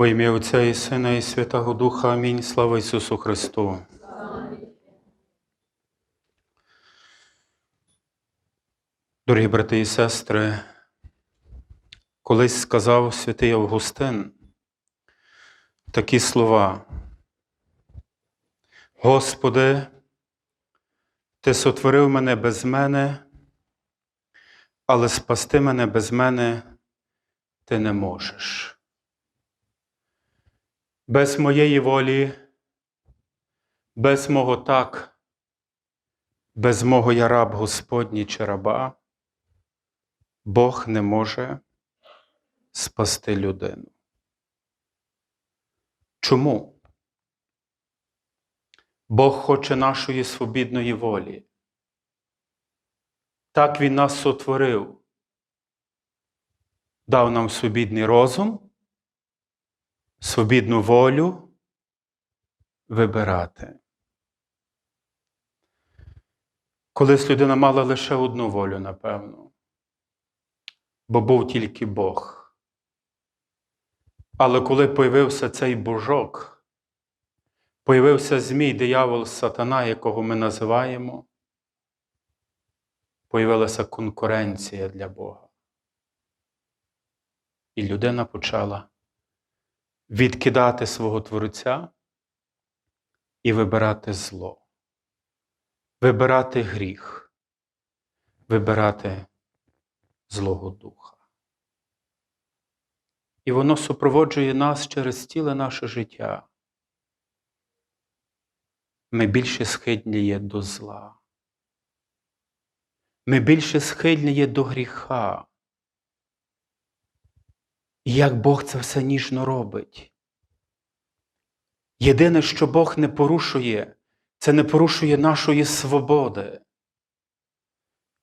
Во ім'я Отця і Сина, і Святого Духа. Амінь. Слава Ісусу Христу. Дорогі брати і сестри, колись сказав святий Августин такі слова. Господи, Ти сотворив мене без мене, але спасти мене без мене ти не можеш. Без моєї волі, без мого так, без мого я раб Господній чи раба, Бог не може спасти людину. Чому? Бог хоче нашої свобідної волі. Так Він нас сотворив, дав нам свобідний розум, свобідну волю вибирати. Колись людина мала лише одну волю, напевно, бо був тільки Бог. Але коли появився цей божок, появився Змій, диявол, сатана, якого ми називаємо, появилася конкуренція для Бога. І людина почала відкидати свого Творця і вибирати зло, вибирати гріх, вибирати Злого Духа. І воно супроводжує нас через ціле наше життя. Ми більше схильні є до зла. Ми більше схильні є до гріха. І як Бог це все ніжно робить. Єдине, що Бог не порушує, це не порушує нашої свободи.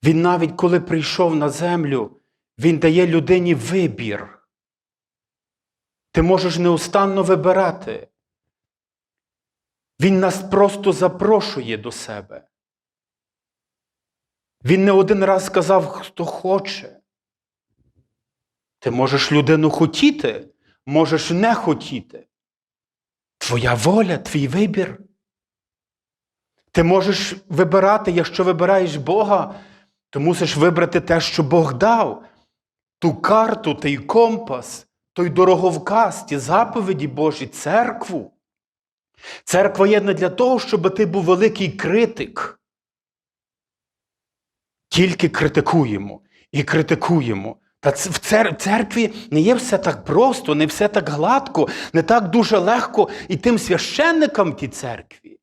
Він навіть коли прийшов на землю, Він дає людині вибір. Ти можеш неустанно вибирати. Він нас просто запрошує до себе. Він не один раз сказав, хто хоче. Ти можеш людину хотіти, можеш не хотіти. Твоя воля, твій вибір. Ти можеш вибирати, якщо вибираєш Бога, то мусиш вибрати те, що Бог дав, ту карту, той компас, той дороговказ, ті заповіді Божі, церкву. Церква є не для того, щоб ти був великий критик. Тільки критикуємо і критикуємо. Та в церкві не є все так просто, не все так гладко, не так дуже легко і тим священникам в тій церкві.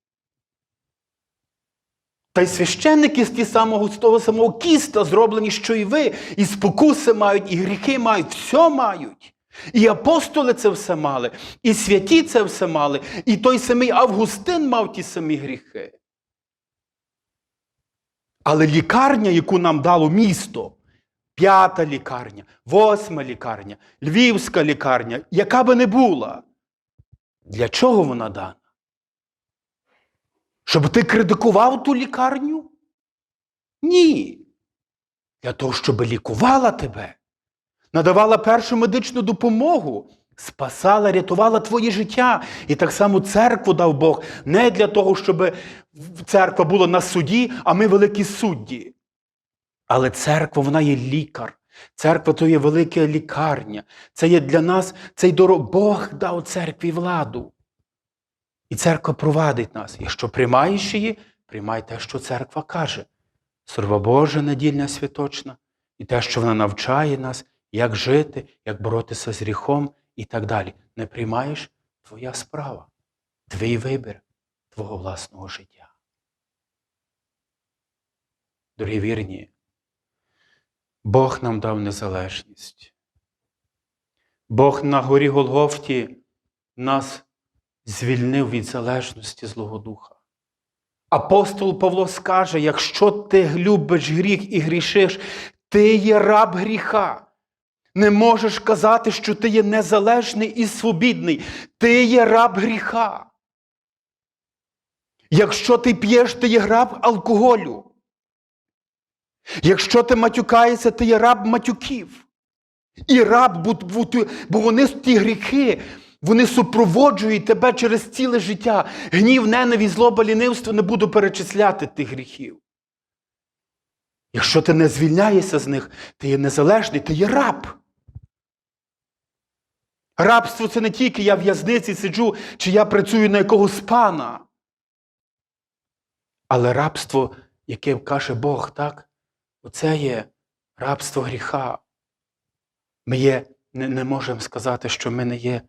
Та й священники з ті самого, з того самого кіста зроблені, що і ви, і спокуси мають, і гріхи мають, все мають. І апостоли це все мали, і святі це все мали, і той самий Августин мав ті самі гріхи. Але лікарня, яку нам дало місто, п'ята лікарня, восьма лікарня, львівська лікарня, яка би не була, для чого вона дана? Щоб ти критикував ту лікарню? Ні. Для того, щоб лікувала тебе, надавала першу медичну допомогу, спасала, рятувала твоє життя. І так само церкву дав Бог не для того, щоб церква була на суді, а ми великі судді. Але церква, вона є лікар. Церква то є велика лікарня. Це є для нас цей дорог. Бог дав церкві владу. І церква провадить нас. Якщо приймаєш її, приймай те, що церква каже. Слава Божа недільна святочна, і те, що вона навчає нас, як жити, як боротися з гріхом і так далі. Не приймаєш твоя справа, твій вибір твого власного життя. Дорогі вірні, Бог нам дав незалежність. Бог на горі Голгофті нас звільнив від залежності Злого Духа. Апостол Павло скаже: якщо ти любиш гріх і грішиш, ти є раб гріха. Не можеш казати, що ти є незалежний і свобідний. Ти є раб гріха. Якщо ти п'єш, ти є раб алкоголю. Якщо ти матюкаєшся, ти є раб матюків. І раб, бо, вони ті гріхи, Вони супроводжують тебе через ціле життя. Гнів, ненависть, злоба, лінивство не буду перечисляти тих гріхів. Якщо ти не звільняєшся з них, ти є незалежний, ти є раб. Рабство це не тільки я в в'язниці сиджу, чи я працюю на якогось пана. Але рабство, яке каже Бог, так? Оце є рабство гріха. Ми є, не, не можемо сказати, що ми не є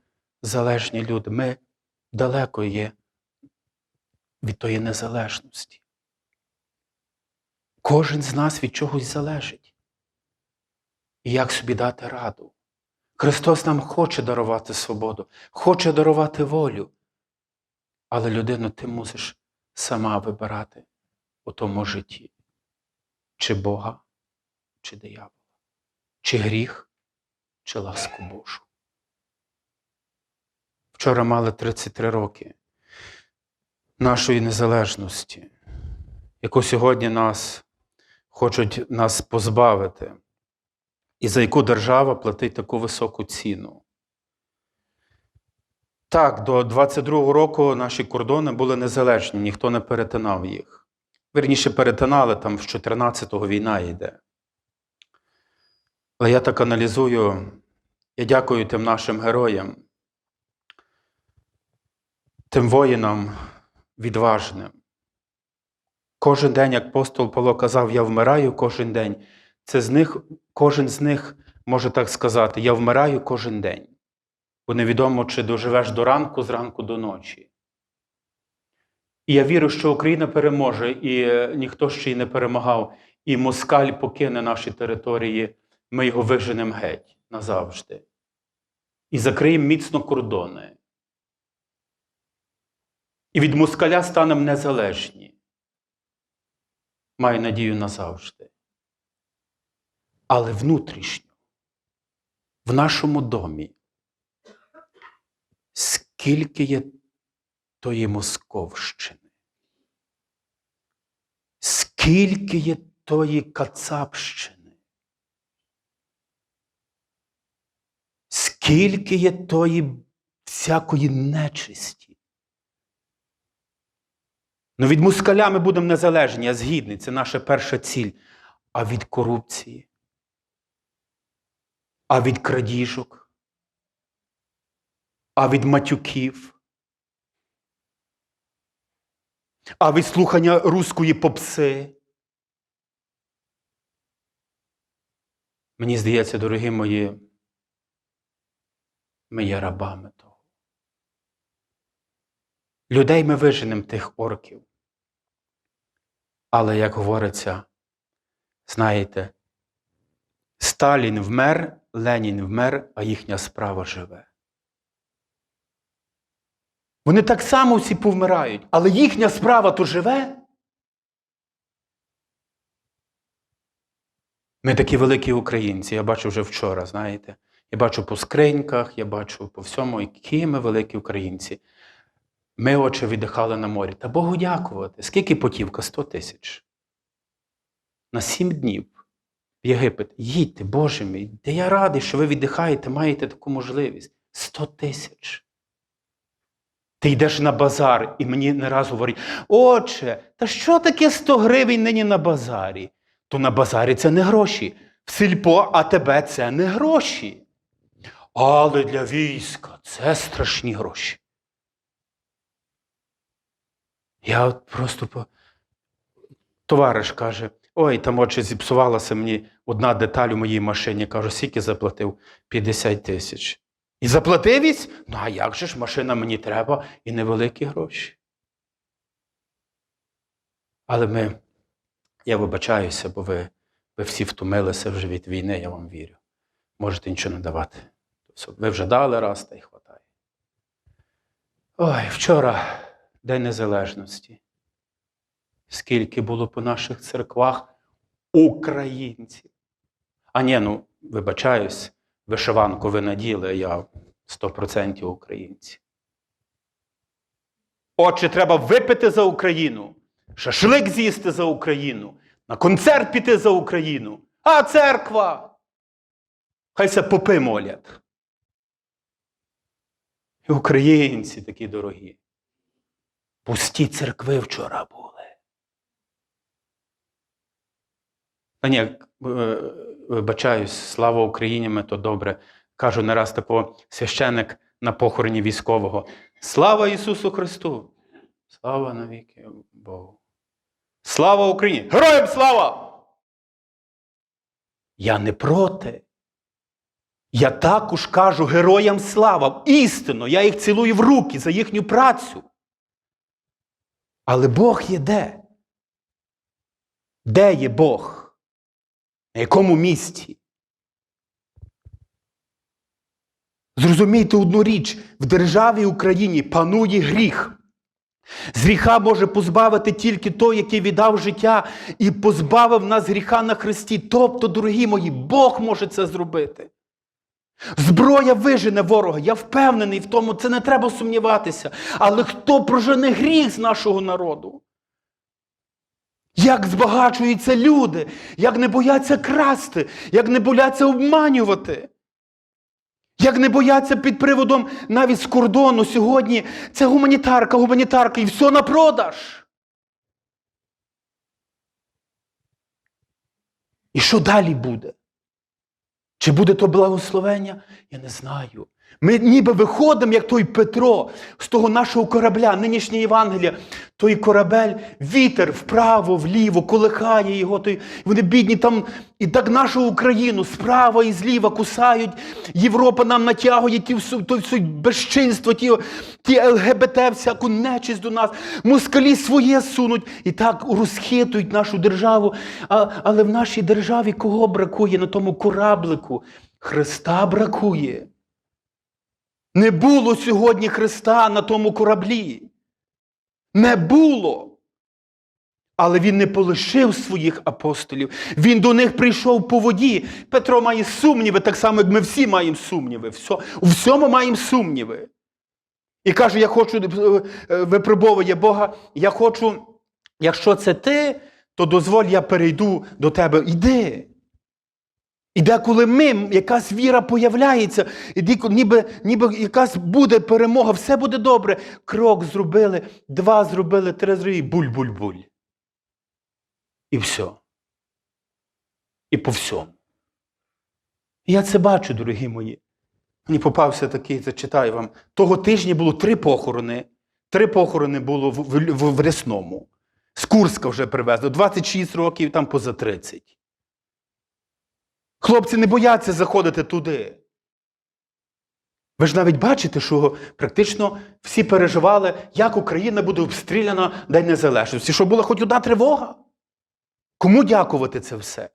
залежні люди. Ми далеко є від тої незалежності. Кожен з нас від чогось залежить. І як собі дати раду? Христос нам хоче дарувати свободу, хоче дарувати волю. Але людину ти мусиш сама вибирати у тому житті, чи Бога, чи диявола, чи гріх, чи ласку Божу. Вчора мали 33 роки нашої незалежності, яку сьогодні нас хочуть нас позбавити, і за яку держава платить таку високу ціну. Так, до 22-го року наші кордони були незалежні, ніхто не перетинав їх. Вірніше, перетинали там з 14-го війна йде. Але я так аналізую, я дякую тим нашим героям, тим воїнам відважним. Кожен день, як апостол Павло казав, я вмираю кожен день. Це з них, кожен з них може так сказати: я вмираю кожен день. Бо невідомо, чи доживеш до ранку, з ранку до ночі. І я вірю, що Україна переможе, і е, ніхто ще й не перемагав, і москаль покине наші території, ми його виженемо геть назавжди. І закриємо міцно кордони. І від москаля станемо незалежні. Маю надію назавжди. Але внутрішньо, в нашому домі, скільки є тої Московщини, скільки є тої Кацапщини, скільки є тої всякої нечисті. Ну від москаля ми будемо незалежні, я згідний, це наша перша ціль. А від корупції, а від крадіжок, а від матюків, а від слухання руської попси. Мені здається, дорогі мої, ми є рабами того. Людей ми виженемо тих орків. Але, як говориться, знаєте, Сталін вмер, Ленін вмер, а їхня справа живе. Вони так само всі повмирають, але їхня справа то живе. Ми такі великі українці, я бачу вже вчора, знаєте. Я бачу по скриньках, я бачу по всьому, які ми великі українці. Ми очі віддихали на морі. Та Богу дякувати. Скільки потівка? 100 тисяч. На сім днів в Єгипет. Їдьте, Боже мій, де я радий, що ви віддихаєте, маєте таку можливість. 100 тисяч. Ти йдеш на базар, і мені не раз говорять: Отче, та що таке 100 гривень нині на базарі? То на базарі це не гроші. В сільпо, а тебе це не гроші. Але для війська це страшні гроші. Я от просто по... товариш каже: ой, там отже зіпсувалася мені одна деталь у моїй машині. Кажу, скільки заплатив? 50 тисяч. І заплатив вісь? Ну, а як же ж машина мені треба і невеликі гроші. Але ми, я вибачаюся, бо ви, ви всі втомилися вже від війни, я вам вірю. Можете нічого не давати. Ви вже дали раз та й хватає. Ой, вчора День Незалежності. Скільки було по наших церквах українців. А ні, ну, вибачаюсь, вишиванку ви наділи, я 100% українці. Отже, треба випити за Україну, шашлик з'їсти за Україну, на концерт піти за Україну. А церква! Хай се попи молять. І українці такі дорогі. Пусті церкви вчора були. Та ні, е, вибачаюсь, слава Україні, ми то добре. Кажу не раз тако священик на похороні військового. Слава Ісусу Христу! Слава навіки Богу! Слава Україні! Героям слава! Я не проти. Я також кажу героям слава. Істинно, я їх цілую в руки за їхню працю. Але Бог є де? Де є Бог? На якому місці? Зрозумійте одну річ: в державі Україні панує гріх. З гріха може позбавити тільки той, який віддав життя і позбавив нас гріха на Христі. Тобто, дорогі мої, Бог може це зробити. Зброя вижене ворога. Я впевнений в тому, це не треба сумніватися. Але хто прожене гріх з нашого народу? Як збагачуються люди, як не бояться красти, як не бояться обманювати. Як не бояться під приводом навіть з кордону сьогодні це гуманітарка, гуманітарка і все на продаж. І що далі буде? Чи буде то благословення? Я не знаю. Ми ніби виходимо, як той Петро, з того нашого корабля, нинішнє Євангелія, той корабель, вітер вправо, вліво, колихає його. Той, вони бідні там, і так нашу Україну справа і зліва кусають. Європа нам натягує ті, всю- то безчинство, ті, ті ЛГБТ, всяку нечисть до нас. Москалі своє сунуть і так розхитують нашу державу. А, але в нашій державі кого бракує на тому кораблику? Христа бракує. Не було сьогодні Христа на тому кораблі. Не було. Але він не полишив своїх апостолів. Він до них прийшов по воді. Петро має сумніви, так само, як ми всі маємо сумніви. Все, у всьому маємо сумніви. І каже: я хочу е, е, випробовує Бога, я хочу, якщо це ти, то дозволь, я перейду до тебе. Іди. І деколи ми, якась віра появляється, і деколи ніби, ніби якась буде перемога, все буде добре. Крок зробили, два зробили, три зробили, буль-буль-буль. І все. І по всьому. Я це бачу, дорогі мої. Мені попався такий, зачитаю вам. Того тижня було три похорони. Три похорони було в, в, в, в Рясному. З Курська вже привезли. 26 років, там поза 30. Хлопці не бояться заходити туди. Ви ж навіть бачите, що практично всі переживали, як Україна буде обстріляна День Незалежності. Що була хоч одна тривога? Кому дякувати це все?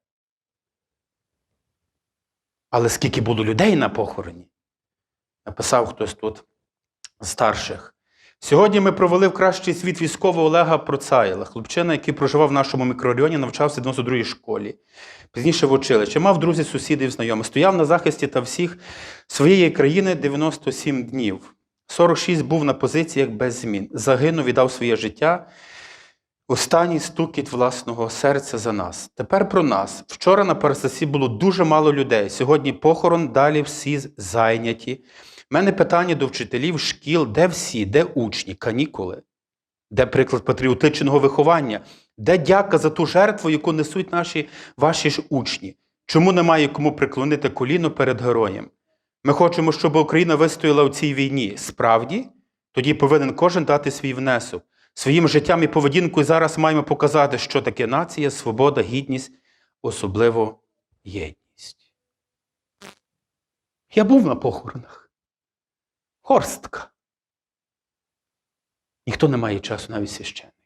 Але скільки було людей на похороні? Написав хтось тут з старших. Сьогодні ми провели в кращий світ військового Олега Процаєла, хлопчина, який проживав в нашому мікрорайоні, навчався в 92-й школі. Пізніше в училищі. Мав друзів, сусідів, знайомих. Стояв на захисті та всіх своєї країни 97 днів. 46 був на позиціях без змін. Загинув, віддав своє життя. Останній стукіт власного серця за нас. Тепер про нас. Вчора на Парасасі було дуже мало людей. Сьогодні похорон, далі всі зайняті. У мене питання до вчителів шкіл, де всі, де учні, канікули, де приклад патріотичного виховання, де дяка за ту жертву, яку несуть наші ваші ж учні. Чому немає кому приклонити коліно перед героєм? Ми хочемо, щоб Україна вистояла у цій війні. Справді, тоді повинен кожен дати свій внесок. Своїм життям і поведінкою зараз маємо показати, що таке нація, свобода, гідність, особливо єдність. Я був на похоронах. Горстка. Ніхто не має часу, навіть священники.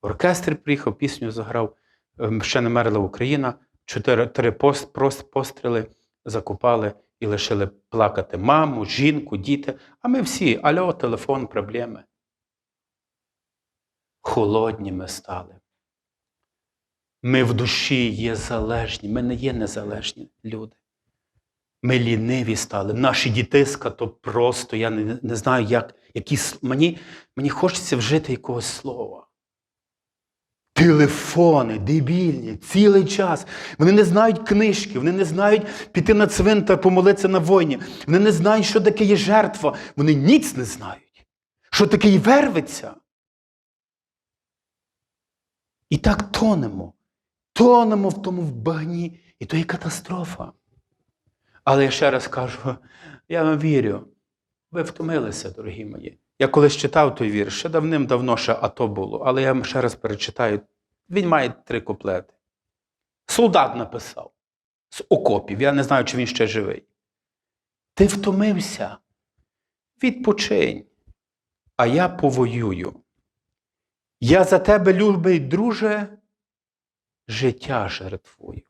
Оркестр приїхав, пісню заграв, ем, ще не мерла Україна, чотири три пост, пост, постріли закупали і лишили плакати маму, жінку, діти. А ми всі, альо, телефон, проблеми. Холодні ми стали. Ми в душі є залежні, ми не є незалежні люди. Ми ліниві стали. Наші дітиська то просто, я не, не знаю, як, які, мені, мені хочеться вжити якогось слова. Телефони дебільні, цілий час. Вони не знають книжки, вони не знають піти на цвинтар, помолитися на войні. Вони не знають, що таке є жертва. Вони ніц не знають. Що таке і вервиться. І так тонемо. Тонемо в тому в багні. І то є катастрофа. Але я ще раз кажу: я вам вірю. Ви втомилися, дорогі мої. Я колись читав той вірш, ще давним-давно ще АТО було, але я вам ще раз перечитаю. Він має три куплети. Солдат написав з окопів. Я не знаю, чи він ще живий. Ти втомився. Відпочинь, а я повоюю. Я за тебе, любий друже, життя жертвую.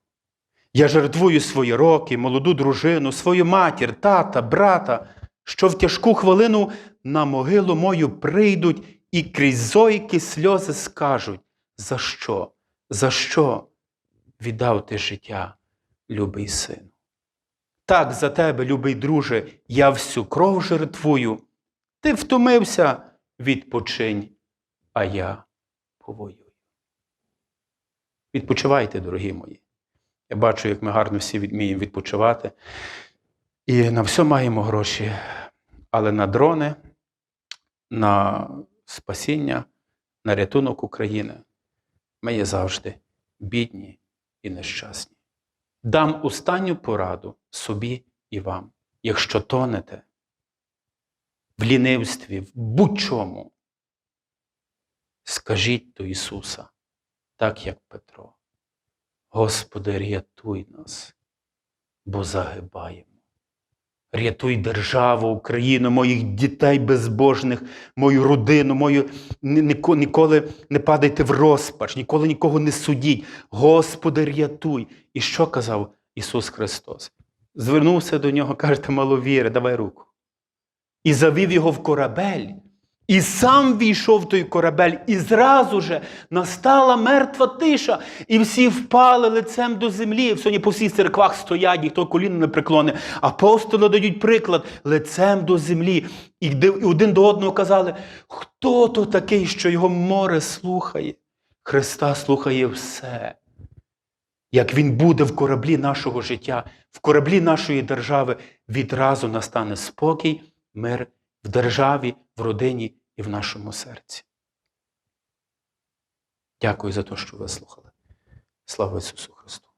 Я жертвую свої роки, молоду дружину, свою матір, тата, брата, що в тяжку хвилину на могилу мою прийдуть і крізь зойки сльози скажуть, за що, за що віддав ти життя, любий сину. Так за тебе, любий друже, я всю кров жертвую. Ти втомився, відпочинь, а я повоюю. Відпочивайте, дорогі мої. Я бачу, як ми гарно всі вміємо відпочивати. І на все маємо гроші. Але на дрони, на спасіння, на рятунок України ми є завжди бідні і нещасні. Дам останню пораду собі і вам. Якщо тонете в лінивстві, в будь-чому, скажіть до Ісуса, так як Петро. Господи, рятуй нас, бо загибаємо. Рятуй державу, Україну, моїх дітей безбожних, мою родину, мою Ні- ніколи не падайте в розпач, ніколи нікого не судіть. Господи, рятуй. І що казав Ісус Христос? Звернувся до нього, каже, ти маловіри, давай руку. І завів його в корабель. І сам війшов в той корабель, і зразу же настала мертва тиша, і всі впали лицем до землі. Сьогодні по всіх церквах стоять, ніхто коліно не преклоне. Апостоли дають приклад лицем до землі. І один до одного казали, хто то такий, що його море слухає? Христа слухає все. Як він буде в кораблі нашого життя, в кораблі нашої держави, відразу настане спокій, мир в державі, в родині і в нашому серці. Дякую за те, що ви слухали. Слава Ісусу Христу!